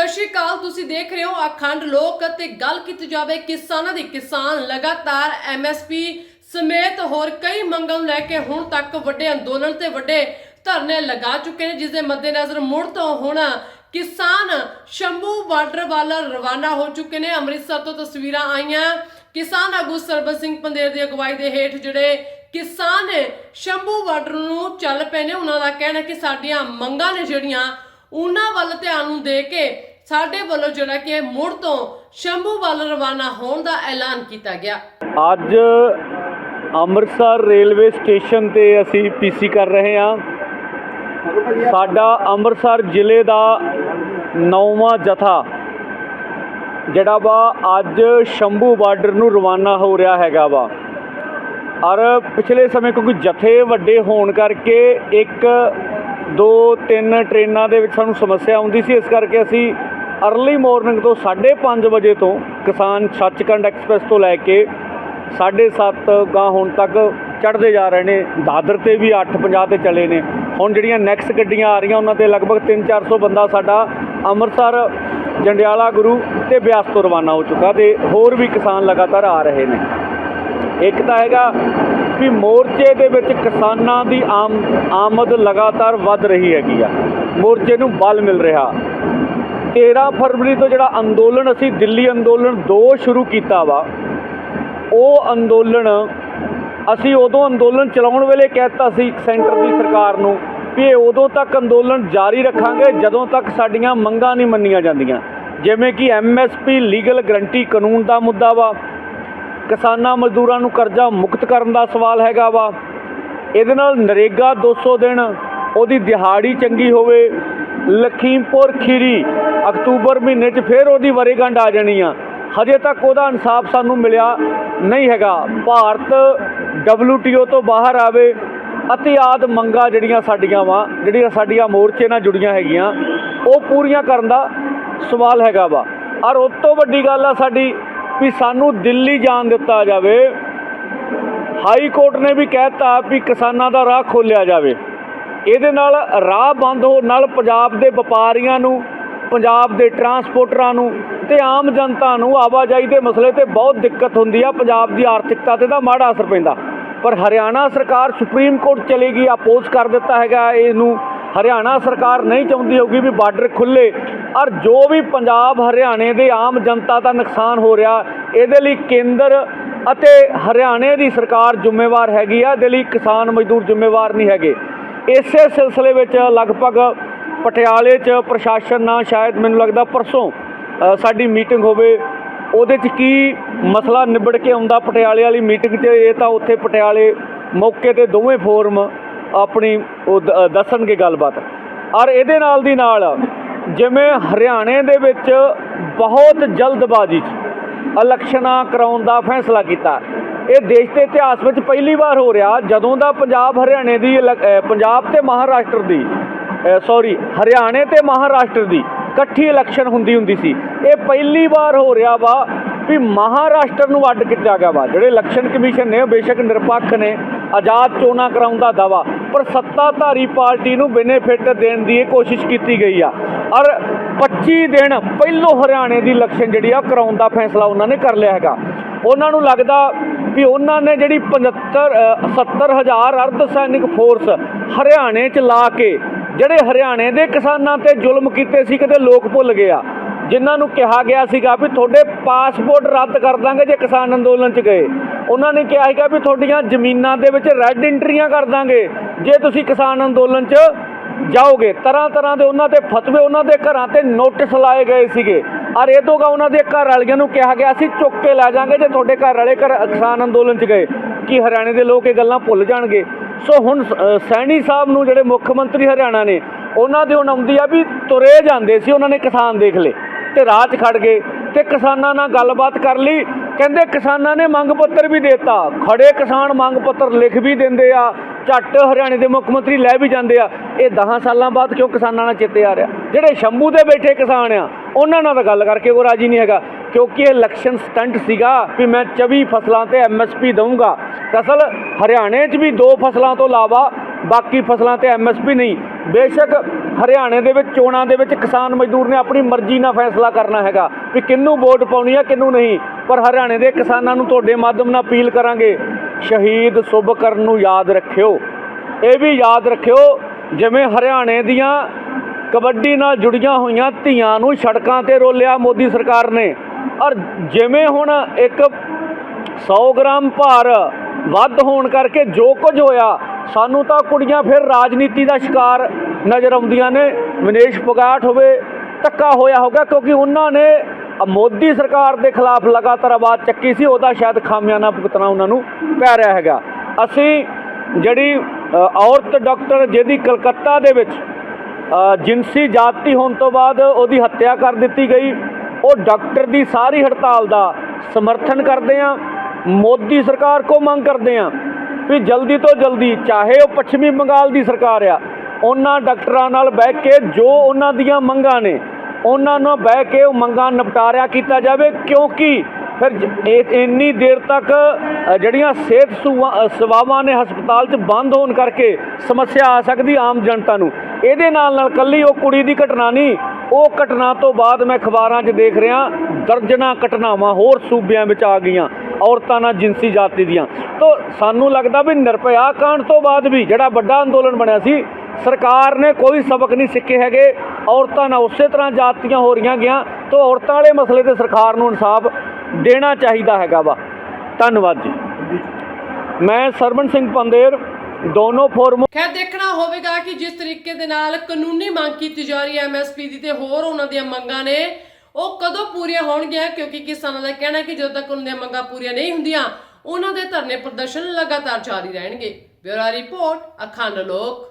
ਸਤਿ ਸ਼੍ਰੀ ਅਕਾਲ, ਤੁਸੀਂ ਦੇਖ ਰਹੇ ਹੋ ਅਖੰਡ ਲੋਕ ਤੇ ਗੱਲ ਕੀਤੀ ਜਾਵੇ ਕਿਸਾਨਾਂ ਦੀ। ਕਿਸਾਨ ਲਗਾਤਾਰ ਐਮਐਸਪੀ ਸਮੇਤ ਹੋਰ ਕਈ ਮੰਗਾਂ ਨੂੰ ਲੈ ਕੇ ਹੁਣ ਤੱਕ ਵੱਡੇ ਅੰਦੋਲਨ ਤੇ ਵੱਡੇ ਧਰਨੇ ਲਗਾ ਚੁੱਕੇ ਨੇ ਜਿਸ ਦੇ ਮੱਦੇਨਜ਼ਰ ਮੁੜ ਤੋਂ ਹੁਣ ਕਿਸਾਨ ਸ਼ੰਭੂ ਬਾਰਡਰ ਵੱਲ ਰਵਾਨਾ ਹੋ ਚੁੱਕੇ ਨੇ। ਅੰਮ੍ਰਿਤਸਰ ਤੋਂ ਤਸਵੀਰਾਂ ਆਈਆਂ। ਕਿਸਾਨ ਆਗੂ ਸਰਬਤ ਸਿੰਘ ਪੰਦੇਰ ਦੀ ਅਗਵਾਈ ਦੇ ਹੇਠ ਜਿਹੜੇ ਕਿਸਾਨ ਸ਼ੰਭੂ ਬਾਰਡਰ ਨੂੰ ਚੱਲ ਪਏ ਨੇ, ਉਹਨਾਂ ਦਾ ਕਹਿਣਾ ਕਿ ਸਾਡੀਆਂ ਮੰਗਾਂ ਨੇ ਜਿਹੜੀਆਂ ਉਹਨਾਂ ਵੱਲ ਧਿਆਨ ਨੂੰ ਦੇ ਕੇ ਸਾਡੇ ਵੱਲੋਂ ਜਿਹੜਾ ਕਿ ਮੁੜ ਤੋਂ ਸ਼ੰਭੂ ਵੱਲ ਰਵਾਨਾ ਹੋਣ ਦਾ ਐਲਾਨ ਕੀਤਾ ਗਿਆ। ਅੱਜ ਅੰਮ੍ਰਿਤਸਰ ਰੇਲਵੇ ਸਟੇਸ਼ਨ ਤੇ ਅਸੀਂ ਪੀਸੀ ਕਰ ਰਹੇ ਹਾਂ। ਸਾਡਾ ਅੰਮ੍ਰਿਤਸਰ ਜ਼ਿਲ੍ਹੇ ਦਾ ਨੌਵਾਂ ਜਥਾ, ਜਿਹੜਾ ਵਾ ਅੱਜ ਸ਼ੰਭੂ ਬਾਰਡਰ ਨੂੰ ਰਵਾਨਾ ਹੋ ਰਿਹਾ ਹੈਗਾ ਵਾ। ਔਰ ਪਿਛਲੇ ਸਮੇਂ ਕਿਉਂਕਿ ਜਥੇ ਵੱਡੇ ਹੋਣ ਕਰਕੇ ਇੱਕ, ਦੋ, ਤਿੰਨ ਟ੍ਰੇਨਾਂ ਦੇ ਵਿੱਚ ਸਾਨੂੰ ਸਮੱਸਿਆ ਆਉਂਦੀ ਸੀ, ਇਸ ਕਰਕੇ ਅਸੀਂ ਅਰਲੀ ਮਾਰਨਿੰਗ ਤੋਂ 5:30 ਵਜੇ ਤੋਂ ਕਿਸਾਨ ਸੱਚਖੰਡ ਐਕਸਪ੍ਰੈਸ ਤੋਂ ਲੈ ਕੇ 7:30 ਗਾਂ ਹੁਣ ਤੱਕ ਚੜ੍ਹਦੇ ਜਾ ਰਹੇ ਨੇ। ਦਾਦਰ ਤੇ ਵੀ 8:50 ਤੇ ਚਲੇ ਨੇ। ਹੁਣ ਜਿਹੜੀਆਂ ਨੈਕਸਟ ਗੱਡੀਆਂ ਆ ਰਹੀਆਂ ਉਹਨਾਂ ਤੇ ਲਗਭਗ 3-400 ਬੰਦਾ ਸਾਡਾ ਅੰਮ੍ਰਿਤਸਰ, ਜੰਡਿਆਲਾ ਗੁਰੂ ਤੇ ਬਿਆਸ ਤੋਂ ਰਵਾਨਾ ਹੋ ਚੁੱਕਾ ਤੇ ਹੋਰ ਵੀ ਕਿਸਾਨ ਲਗਾਤਾਰ ਆ ਰਹੇ ਨੇ। ਇੱਕ ਤਾਂ ਹੈਗਾ ਵੀ ਮੋਰਚੇ ਦੇ ਵਿੱਚ ਕਿਸਾਨਾਂ ਦੀ ਆਮ ਆਮਦ ਲਗਾਤਾਰ ਵੱਧ ਰਹੀ ਹੈਗੀ ਆ। ਮੋਰਚੇ ਨੂੰ ਬਲ ਮਿਲ ਰਿਹਾ। 13 ਫਰਵਰੀ ਤੋਂ ਜਿਹੜਾ ਅੰਦੋਲਨ, ਅਸੀਂ ਦਿੱਲੀ ਅੰਦੋਲਨ 2 ਸ਼ੁਰੂ ਕੀਤਾ ਵਾ। ਉਹ ਅੰਦੋਲਨ ਅਸੀਂ ਉਦੋਂ ਅੰਦੋਲਨ ਚਲਾਉਣ ਵੇਲੇ ਕਹਿਤਾ ਸੀ ਸੈਂਟਰ ਦੀ ਸਰਕਾਰ ਨੂੰ ਵੀ ਇਹ ਉਦੋਂ ਤੱਕ ਅੰਦੋਲਨ ਜਾਰੀ ਰੱਖਾਂਗੇ ਜਦੋਂ ਤੱਕ ਸਾਡੀਆਂ ਮੰਗਾਂ ਨਹੀਂ ਮੰਨੀਆਂ ਜਾਂਦੀਆਂ। ਜਿਵੇਂ ਕਿ ਐਮਐਸਪੀ ਲੀਗਲ ਗਰੰਟੀ ਕਾਨੂੰਨ ਦਾ ਮੁੱਦਾ ਵਾ, ਕਿਸਾਨਾਂ ਮਜ਼ਦੂਰਾਂ ਨੂੰ ਕਰਜ਼ਾ ਮੁਕਤ ਕਰਨ ਦਾ ਸਵਾਲ ਹੈਗਾ ਵਾ। ਇਹਦੇ ਨਾਲ ਨਰੇਗਾ 200 ਦਿਨ, ਉਹਦੀ ਦਿਹਾੜੀ ਚੰਗੀ ਹੋਵੇ ਲਖੀਮਪੁਰ ਖੀਰੀ, ਅਕਤੂਬਰ ਮਹੀਨੇ 'ਚ ਫਿਰ ਉਹਦੀ ਵਰੇਗੰਢ ਆ ਜਾਣੀ ਆ। ਹਜੇ ਤੱਕ ਉਹਦਾ ਇਨਸਾਫ ਸਾਨੂੰ ਮਿਲਿਆ ਨਹੀਂ ਹੈਗਾ। ਭਾਰਤ WTO ਤੋਂ ਬਾਹਰ ਆਵੇ, ਅਤੇ ਆਦ ਮੰਗਾ ਜਿਹੜੀਆਂ ਸਾਡੀਆਂ ਵਾ, ਜਿਹੜੀਆਂ ਸਾਡੀਆਂ ਮੋਰਚੇ ਨਾਲ ਜੁੜੀਆਂ ਹੈਗੀਆਂ, ਉਹ ਪੂਰੀਆਂ ਕਰਨ ਦਾ ਸਵਾਲ ਹੈਗਾ ਵਾ। ਔਰ ਉਸ ਤੋਂ ਵੱਡੀ ਗੱਲ ਆ ਸਾਡੀ ਵੀ ਸਾਨੂੰ ਦਿੱਲੀ ਜਾਣ ਦਿੱਤਾ ਜਾਵੇ। ਹਾਈ ਕੋਰਟ ਨੇ ਵੀ ਕਹਿਤਾ ਵੀ ਕਿਸਾਨਾਂ ਦਾ ਰਾਹ ਖੋਲਿਆ ਜਾਵੇ। ਇਹਦੇ ਨਾਲ ਰਾਹ ਬੰਦ ਹੋਣ ਨਾਲ ਪੰਜਾਬ ਦੇ ਵਪਾਰੀਆਂ ਨੂੰ, ਪੰਜਾਬ ਦੇ ਟਰਾਂਸਪੋਰਟਰਾਂ ਨੂੰ ਤੇ ਆਮ ਜਨਤਾ ਨੂੰ ਆਵਾਜਾਈ ਦੇ ਮਸਲੇ ਤੇ ਬਹੁਤ ਦਿੱਕਤ ਹੁੰਦੀ ਆ, ਪੰਜਾਬ ਦੀ ਆਰਥਿਕਤਾ ਤੇ ਦਾ ਮਾੜਾ ਅਸਰ ਪੈਂਦਾ। ਪਰ ਹਰਿਆਣਾ ਸਰਕਾਰ ਸੁਪਰੀਮ ਕੋਰਟ ਚਲੀ ਗਈ ਆਪੋਜ਼ ਕਰ ਦਿੱਤਾ ਹੈਗਾ ਇਹਨੂੰ। ਹਰਿਆਣਾ ਸਰਕਾਰ ਨਹੀਂ ਚਾਹੁੰਦੀ ਹੋਊਗੀ ਵੀ ਬਾਰਡਰ ਖੁੱਲੇ ਔਰ ਜੋ ਵੀ ਪੰਜਾਬ ਹਰਿਆਣੇ ਦੇ ਆਮ ਜਨਤਾ ਦਾ ਨੁਕਸਾਨ ਹੋ ਰਿਹਾ, ਇਹਦੇ ਲਈ ਕੇਂਦਰ ਅਤੇ ਹਰਿਆਣੇ ਦੀ ਸਰਕਾਰ ਜ਼ਿੰਮੇਵਾਰ ਹੈਗੀ ਆ, ਇਹਦੇ ਲਈ ਕਿਸਾਨ ਮਜ਼ਦੂਰ ਜ਼ਿੰਮੇਵਾਰ ਨਹੀਂ ਹੈਗੇ। ਇਸੇ ਸਿਲਸਿਲੇ ਵਿੱਚ ਲਗਭਗ ਪਟਿਆਲੇ 'ਚ ਪ੍ਰਸ਼ਾਸਨ ਨਾਲ ਸ਼ਾਇਦ ਮੈਨੂੰ ਲੱਗਦਾ ਪਰਸੋਂ ਸਾਡੀ ਮੀਟਿੰਗ ਹੋਵੇ, ਉਹਦੇ 'ਚ ਕੀ ਮਸਲਾ ਨਿਬੜ ਕੇ ਆਉਂਦਾ ਪਟਿਆਲੇ ਵਾਲੀ ਮੀਟਿੰਗ 'ਚ, ਇਹ ਤਾਂ ਉੱਥੇ ਪਟਿਆਲੇ ਮੌਕੇ ਤੇ ਦੋਵੇਂ ਫੋਰਮ ਆਪਣੀ ਉਹ ਦ- ਦੱਸਣਗੇ ਗੱਲਬਾਤ। ਔਰ ਇਹਦੇ ਨਾਲ ਦੀ ਨਾਲ ਜਿਵੇਂ ਹਰਿਆਣੇ ਦੇ ਵਿੱਚ ਬਹੁਤ ਜਲਦਬਾਜ਼ੀ 'ਚ ਇਲੈਕਸ਼ਨਾਂ ਕਰਾਉਣ ਦਾ ਫੈਸਲਾ ਕੀਤਾ ਇਹ ਦੇਸ਼ ਦੇ ਇਤਿਹਾਸ ਵਿੱਚ ਪਹਿਲੀ ਵਾਰ ਹੋ ਰਿਹਾ ਜਦੋਂ ਦਾ ਪੰਜਾਬ ਹਰਿਆਣੇ ਦੀ ਇਲੈਕ- ਪੰਜਾਬ ਤੇ ਮਹਾਰਾਸ਼ਟਰ ਦੀ ਸੌਰੀ ਹਰਿਆਣੇ ਤੇ ਮਹਾਰਾਸ਼ਟਰ ਦੀ ਇਕੱਠੀ ਇਲੈਕਸ਼ਨ ਹੁੰਦੀ ਹੁੰਦੀ ਸੀ। ਇਹ ਪਹਿਲੀ ਵਾਰ ਹੋ ਰਿਹਾ ਵਾ ਵੀ ਮਹਾਰਾਸ਼ਟਰ ਨੂੰ ਅੱਡ ਕੀਤਾ ਗਿਆ ਵਾ। ਜਿਹੜੇ ਇਲੈਕਸ਼ਨ ਕਮਿਸ਼ਨ ਨੇ ਉਹ ਬੇਸ਼ੱਕ ਨਿਰਪੱਖ ਨੇ, ਆਜ਼ਾਦ ਚੋਣਾਂ ਕਰਾਉਣ ਦਾ ਦਾਵਾ ਪਰ ਸੱਤਾਧਾਰੀ ਪਾਰਟੀ ਨੂੰ ਬੈਨੀਫਿਟ ਦੇਣ ਦੀ ਇਹ ਕੋਸ਼ਿਸ਼ ਕੀਤੀ ਗਈ ਆ। ਔਰ 25 ਦਿਨ ਪਹਿਲੋਂ ਹਰਿਆਣੇ ਦੀ ਇਲੈਕਸ਼ਨ ਜਿਹੜੀ ਆ ਕਰਾਉਣ ਦਾ ਫੈਸਲਾ ਉਹਨਾਂ ਨੇ ਕਰ ਲਿਆ ਹੈਗਾ। ਉਹਨਾਂ ਨੂੰ ਲੱਗਦਾ ਵੀ ਉਹਨਾਂ ਨੇ ਜਿਹੜੀ 75 ਅ, 70000 ਅਰਧ ਸੈਨਿਕ ਫੋਰਸ ਹਰਿਆਣੇ 'ਚ ਲਾ ਕੇ ਜਿਹੜੇ ਹਰਿਆਣੇ ਦੇ ਕਿਸਾਨਾਂ ਤੇ ਜ਼ੁਲਮ ਕੀਤੇ ਸੀ ਕਿਤੇ ਲੋਕ ਭੁੱਲ ਗਏ ਆ। ਜਿਨ੍ਹਾਂ ਨੂੰ ਕਿਹਾ ਗਿਆ ਸੀਗਾ ਵੀ ਤੁਹਾਡੇ ਪਾਸਪੋਰਟ ਰੱਦ ਕਰ ਦਾਂਗੇ ਜੇ ਕਿਸਾਨ ਅੰਦੋਲਨ 'ਚ ਗਏ। ਉਹਨਾਂ ਨੇ ਕਿਹਾ ਸੀਗਾ ਵੀ ਤੁਹਾਡੀਆਂ ਜ਼ਮੀਨਾਂ ਦੇ ਵਿੱਚ ਰੈੱਡ ਐਂਟਰੀਆਂ ਕਰ ਦਾਂਗੇ। ਜੇ ਤੁਸੀਂ ਕਿਸਾਨ ਅੰਦੋਲਨ 'ਚ ਜਾਓਗੇ ਤਰ੍ਹਾਂ ਤਰ੍ਹਾਂ ਦੇ ਉਹਨਾਂ ਤੇ ਫਤਵੇ ਉਹਨਾਂ ਦੇ ਘਰਾਂ ਤੇ ਨੋਟਿਸ ਲਾਏ ਗਏ ਸੀਗੇ। ਔਰ ਇਹ ਤੋਂ ਗਾ ਉਹਨਾਂ ਦੇ ਘਰ ਵਾਲੀਆਂ ਨੂੰ ਕਿਹਾ ਗਿਆ ਸੀ ਚੁੱਕ ਕੇ ਲੈ ਜਾਾਂਗੇ ਜੇ ਤੁਹਾਡੇ ਘਰ ਵਾਲੇ ਘਰ ਕਿਸਾਨ ਅੰਦੋਲਨ 'ਚ ਗਏ। ਕਿ ਹਰਿਆਣੇ ਦੇ ਲੋਕ ਇਹ ਗੱਲਾਂ ਭੁੱਲ ਜਾਣਗੇ? ਸੋ ਹੁਣ ਅ, ਸੈਣੀ ਸਾਹਿਬ ਨੂੰ ਜਿਹੜੇ ਮੁੱਖ ਮੰਤਰੀ ਹਰਿਆਣਾ ਨੇ ਉਹਨਾਂ ਦੇ ਹੁਣ ਆਉਂਦੀ ਆ ਵੀ ਤੁਰੇ ਜਾਂਦੇ ਸੀ ਉਹਨਾਂ ਨੇ ਕਿਸਾਨ ਦੇਖ ਲਏ ਤੇ ਰਾਹ 'ਚ ਖੜ ਗਏ ਤੇ ਕਿਸਾਨਾਂ ਨਾਲ ਗੱਲਬਾਤ ਕਰ ਲਈ। ਕਹਿੰਦੇ ਕਿਸਾਨਾਂ ਨੇ ਮੰਗ ਪੱਤਰ ਵੀ ਦਿੱਤਾ। ਖੜੇ ਕਿਸਾਨ ਮੰਗ ਪੱਤਰ ਲਿਖ ਵੀ ਦਿੰਦੇ ਆ ਝੱਟ ਹਰਿਆਣੇ ਦੇ ਮੁੱਖ ਮੰਤਰੀ ਲੈ ਵੀ ਜਾਂਦੇ ਆ। ਇਹ 10 ਸਾਲਾਂ ਬਾਅਦ ਕਿਉਂ ਕਿਸਾਨਾਂ ਨਾਲ ਚੇਤੇ ਆ ਰਿਹਾ? ਜਿਹੜੇ ਸ਼ੰਭੂ ਦੇ ਬੈਠੇ ਕਿਸਾਨ ਆ ਉਹਨਾਂ ਨਾਲ ਤਾਂ ਗੱਲ ਕਰਕੇ ਉਹ ਰਾਜੀ ਨਹੀਂ ਹੈਗਾ, ਕਿਉਂਕਿ ਇਹ ਇਲੈਕਸ਼ਨ ਸਟੰਟ ਸੀਗਾ ਵੀ ਮੈਂ 24 ਫਸਲਾਂ ਤੇ ਐਮਐਸਪੀ ਦਊਂਗਾ। ਦਰਅਸਲ ਹਰਿਆਣੇ 'ਚ ਵੀ ਦੋ ਫਸਲਾਂ ਤੋਂ ਇਲਾਵਾ ਬਾਕੀ ਫਸਲਾਂ ਤੇ ਐਮਐਸਪੀ ਨਹੀਂ। ਬੇਸ਼ੱਕ ਹਰਿਆਣੇ ਦੇ ਵਿੱਚ, ਚੋਣਾਂ ਦੇ ਵਿੱਚ ਕਿਸਾਨ ਮਜ਼ਦੂਰ ਨੇ ਆਪਣੀ ਮਰਜ਼ੀ ਨਾਲ ਫੈਸਲਾ ਕਰਨਾ ਹੈਗਾ ਵੀ ਕਿਹਨੂੰ ਵੋਟ ਪਾਉਣੀ ਆ, ਕਿਹਨੂੰ ਨਹੀਂ। ਪਰ ਹਰਿਆਣੇ ਦੇ ਕਿਸਾਨਾਂ ਨੂੰ ਤੁਹਾਡੇ ਮਾਧਿਅਮ ਨਾਲ ਅਪੀਲ ਕਰਾਂਗੇ, ਸ਼ਹੀਦ ਸੁਭਕਰਨ ਨੂੰ ਯਾਦ ਰੱਖਿਓ। ਇਹ ਵੀ ਯਾਦ ਰੱਖਿਓ, ਜਿਵੇਂ ਹਰਿਆਣੇ ਦੀਆਂ ਕਬੱਡੀ ਨਾਲ ਜੁੜੀਆਂ ਹੋਈਆਂ ਧੀਆਂ ਨੂੰ ਸੜਕਾਂ ਤੇ ਰੋਲਿਆ ਮੋਦੀ ਸਰਕਾਰ ਨੇ। ਔਰ ਜਿਵੇਂ ਹੁਣ ਇੱਕ 100 ਗ੍ਰਾਮ ਭਾਰ ਵੱਧ ਹੋਣ ਕਰਕੇ ਜੋ ਕੁਝ ਹੋਇਆ, ਸਾਨੂੰ ਤਾਂ ਕੁੜੀਆਂ ਫਿਰ ਰਾਜਨੀਤੀ ਦਾ ਸ਼ਿਕਾਰ ਨਜ਼ਰ ਆਉਂਦੀਆਂ ਨੇ। ਵਿਨੇਸ਼ ਫੋਗਾਟ ਹੋਵੇ, ਧੱਕਾ ਹੋਇਆ ਹੋਗਾ ਕਿਉਂਕਿ ਉਹਨਾਂ ਨੇ ਮੋਦੀ ਸਰਕਾਰ ਦੇ ਖਿਲਾਫ ਲਗਾਤਾਰ ਆਵਾਜ਼ ਚੱਕੀ ਸੀ, ਉਹਦਾ ਸ਼ਾਇਦ ਖਾਮਿਆਨਾ ਭੁਗਤਣਾ ਉਹਨਾਂ ਨੂੰ ਪੈ ਰਿਹਾ ਹੈਗਾ। ਅਸੀਂ ਜਿਹੜੀ ਔਰਤ ਡਾਕਟਰ ਜਿਹਦੀ ਕਲਕੱਤਾ ਦੇ ਵਿੱਚ ਅ, ਜਿਨਸੀ ਜਾਤੀ ਹੋਣ ਤੋਂ ਬਾਅਦ ਉਹਦੀ ਹੱਤਿਆ ਕਰ ਦਿੱਤੀ ਗਈ। ਉਹ ਡਾਕਟਰ ਦੀ ਸਾਰੀ ਹੜਤਾਲ ਦਾ ਸਮਰਥਨ ਕਰਦੇ ਆ। ਮੋਦੀ ਸਰਕਾਰ ਕੋ ਮੰਗ ਕਰਦੇ ਆ ਵੀ ਜਲਦੀ ਤੋਂ ਜਲਦੀ ਚਾਹੇ ਉਹ ਪੱਛਮੀ ਬੰਗਾਲ ਦੀ ਸਰਕਾਰ ਆ ਉਹਨਾਂ ਡਾਕਟਰਾਂ ਨਾਲ ਬਹਿ ਕੇ ਜੋ ਉਹਨਾਂ ਦੀਆਂ ਮੰਗਾਂ ਨੇ ਉਹਨਾਂ ਨਾਲ ਬਹਿ ਕੇ ਉਹ ਮੰਗਾਂ ਨਿਪਟਾਰਿਆ ਕੀਤਾ ਜਾਵੇ। ਕਿਉਂਕਿ ਫਿਰ ਇੰਨੀ ਦੇਰ ਤੱਕ ਜਿਹੜੀਆਂ ਸਿਹਤ ਸੁਵਾ- ਸੇਵਾਵਾਂ ਨੇ ਹਸਪਤਾਲ 'ਚ ਬੰਦ ਹੋਣ ਕਰਕੇ ਸਮੱਸਿਆ ਆ ਸਕਦੀ ਆਮ ਜਨਤਾ ਨੂੰ। ਇਹਦੇ ਨਾਲ ਨਾਲ ਕੱਲੀ ਉਹ ਕੁੜੀ ਦੀ ਘਟਨਾ ਨਹੀਂ, ਉਹ ਘਟਨਾ ਤੋਂ ਬਾਅਦ ਮੈਂ ਅਖਬਾਰਾਂ 'ਚ ਦੇਖ ਰਿਹਾ, ਦਰਜਨਾਂ ਘਟਨਾਵਾਂ ਹੋਰ ਸੂਬਿਆਂ ਵਿੱਚ ਆ ਗਈਆਂ, ਔਰਤਾਂ ਨਾਲ ਜਿਨਸੀ ਜਾਤੀ ਦੀਆਂ। ਤੋਂ ਸਾਨੂੰ ਲੱਗਦਾ ਵੀ ਨਿਰਭਇਆ ਕਾਂਡ ਤੋਂ ਬਾਅਦ ਵੀ ਜਿਹੜਾ ਵੱਡਾ ਅੰਦੋਲਨ ਬਣਿਆ ਸੀ, ਸਰਕਾਰ ਨੇ ਕੋਈ ਸਬਕ ਨਹੀਂ ਸਿੱਖੇ ਹੈਗੇ, ਔਰਤਾਂ ਨਾਲ ਉਸੇ ਤਰ੍ਹਾਂ ਜਾਤੀਆਂ ਹੋ ਰਹੀਆਂ ਗਿਆ ਤੋਂ ਔਰਤਾਂ ਵਾਲੇ ਮਸਲੇ ਤੇ ਸਰਕਾਰ ਨੂੰ ਇਨਸਾਫ ਦੇਣਾ ਚਾਹੀਦਾ ਹੈਗਾ ਵਾ। ਧੰਨਵਾਦ ਜੀ। ਮੈਂ ਸਰਵਣ ਸਿੰਘ ਪੰਦੇਰ ਦੋਨੋਂ ਫੋਰਮ ਖੈਰ, ਦੇਖਣਾ ਹੋਵੇਗਾ ਕਿ ਜਿਸ ਤਰੀਕੇ ਦੇ ਨਾਲ ਕਾਨੂੰਨੀ ਮੰਗ ਕੀਤੀ ਜਾ ਰਹੀ ਹੈ ਐਮਐਸਪੀ ਦੀ ਤੇ ਹੋਰ ਉਹਨਾਂ ਦੀਆਂ ਮੰਗਾਂ ਨੇ, ਉਹ ਕਦੋਂ ਪੂਰੀਆਂ ਹੋਣਗੀਆਂ? ਕਿਉਂਕਿ ਕਿਸਾਨਾਂ ਦਾ ਕਹਿਣਾ ਹੈ ਕਿ ਜਦੋਂ ਤੱਕ ਉਹਨਾਂ ਦੀਆਂ ਮੰਗਾਂ ਪੂਰੀਆਂ ਨਹੀਂ ਹੁੰਦੀਆਂ, ਉਹਨਾਂ ਦੇ ਧਰਨੇ ਪ੍ਰਦਰਸ਼ਨ ਲਗਾਤਾਰ ਜਾਰੀ ਰਹਿਣਗੇ। ਬਿਊਰੋ ਰਿਪੋਰਟ, ਅਖੰਡ ਲੋਕ।